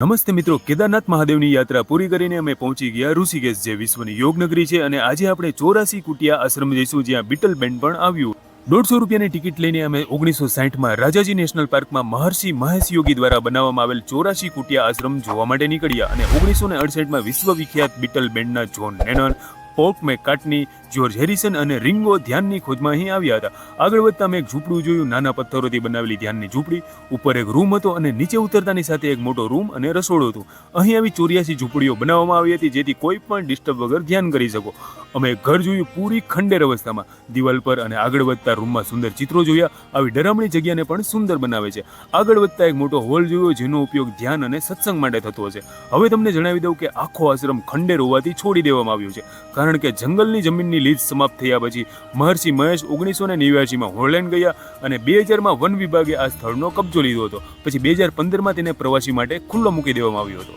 નમસ્તે મિત્રો, કેદારનાથ મહાદેવની યાત્રા પૂરી કરીને અમે પહોંચી ગયા ઋષિકેશ, જે વિશ્વની યોગનગરી છે અને આજે આપણે ચોરાસી કુટિયા આશ્રમ જઈશું, જ્યાં બીટલ બેન્ડ પણ આવ્યું. દોઢસો રૂપિયાની ટિકિટ લઈને અમે ઓગણીસો સાહીઠમાં રાજાજી નેશનલ પાર્કમાં મહર્ષિ મહેશ યોગી દ્વારા બનાવવામાં આવેલ ચોરાસી કુટિયા આશ્રમ જોવા માટે નીકળ્યા અને ઓગણીસો ને અડસઠમાં વિશ્વ વિખ્યાત Beatle બેન્ડના John Lennon Paul McCartney George Harrison અને રિંગો ધ્યાનની ખોજમાં અહીં આવ્યા હતા. આગળ વધતા મેં એક ઝૂંપડું જોયું. નાના પથ્થરોથી બનાવેલી ધ્યાનની ઝૂંપડી. ઉપર એક રૂમ હતો અને નીચે ઉતરતાની સાથે એક મોટો રૂમ અને રસોડું હતું. અહીં આવી ચોર્યાસી ઝૂંપડીઓ બનાવવામાં આવી હતી જેથી કોઈ પણ ડિસ્ટર્બ વગર ધ્યાન કરી શકો. અમે ઘર જોયું પૂરી ખંડેર અવસ્થામાં. દિવાલ પર અને આગળ વધતા રૂમમાં સુંદર ચિત્રો જોયા. આવી ડરામણી જગ્યાને પણ સુંદર બનાવે છે. આગળ વધતા એક મોટો હોલ જોયો જેનો ઉપયોગ ધ્યાન અને સત્સંગ માટે થતો હશે. હવે તમને જણાવી દઉં કે આખો આશ્રમ ખંડેર હોવાથી છોડી દેવામાં આવ્યો છે. કારણ કે જંગલની જમીનની લીઝ સમાપ્ત થયા પછી મહર્ષિ મહેશ ઓગણીસો ને નેવ્યાસીમાં હોલેન્ડ ગયા અને બે હજારમાં વન વિભાગે આ સ્થળનો કબજો લીધો હતો. પછી બે હજાર પંદરમાં તેને પ્રવાસી માટે ખુલ્લો મૂકી દેવામાં આવ્યો હતો.